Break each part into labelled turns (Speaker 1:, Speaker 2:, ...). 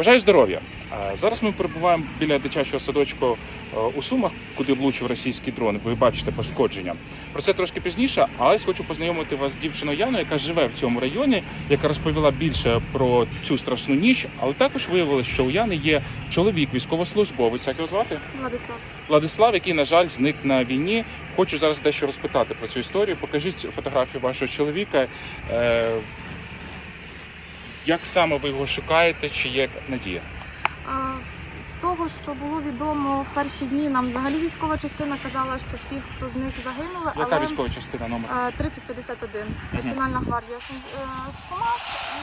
Speaker 1: Бажаю здоров'я. Е, Зараз ми перебуваємо біля дитячого садочку е, у Сумах, куди влучив російський дрон. Ви бачите пошкодження. Про це трошки пізніше, але хочу познайомити вас з дівчиною Яною, яка живе в цьому районі, яка розповіла більше про цю страшну ніч. Але також виявилось, що у Яни є чоловік, військовослужбовець. Як його звати?
Speaker 2: Владислав.
Speaker 1: Владислав, який, на жаль, зник на війні. Хочу зараз дещо розпитати про цю історію. Покажіть фотографію вашого чоловіка. Е, як саме ви його шукаєте? Чи є надія?
Speaker 2: З того, що було відомо в перші дні, нам взагалі військова частина казала, що всі, хто з них загинули,
Speaker 1: Яка
Speaker 2: але
Speaker 1: військова частина номер?
Speaker 2: е, 3051 Національна гвардія е, в Сумах, і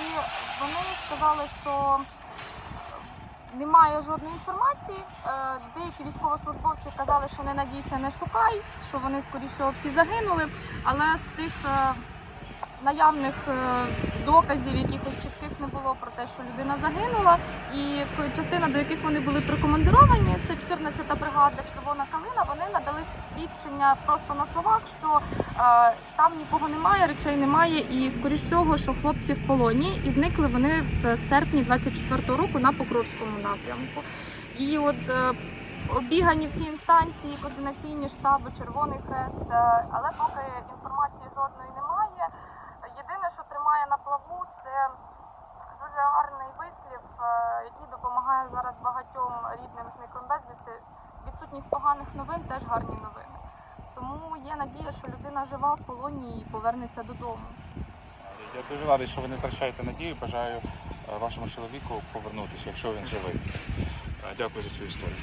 Speaker 2: вони сказали, що немає жодної інформації. Е, Деякі військовослужбовці казали, що не надійся, не шукай, що вони скоріш всього всі загинули. Але з тих е, наявних е, доказів, якихось чітких не про те, що людина загинула. І частина, до яких вони були прикомандировані, це 14-та бригада Червона калина. Вони надали свідчення просто на словах, що е, там нікого немає, речей немає, і скоріш всього, що хлопці в полоні, і зникли вони в серпні 24-го року на Покровському напрямку. І от е, обігані всі інстанції, координаційні штаби, Червоний Хрест, е, але поки інформації жодної немає. Єдине, що тримає на плаву, це дуже гарний вислів, е, який зараз багатьом рідним зниклим безвісти. Відсутність поганих новин теж гарні новини. Тому є надія, що людина жива в полоні і повернеться додому.
Speaker 1: Я дуже радий, що ви не втрачаєте надію. Бажаю е, вашому чоловіку повернутися, якщо він живий. Е, Дякую за цю історію.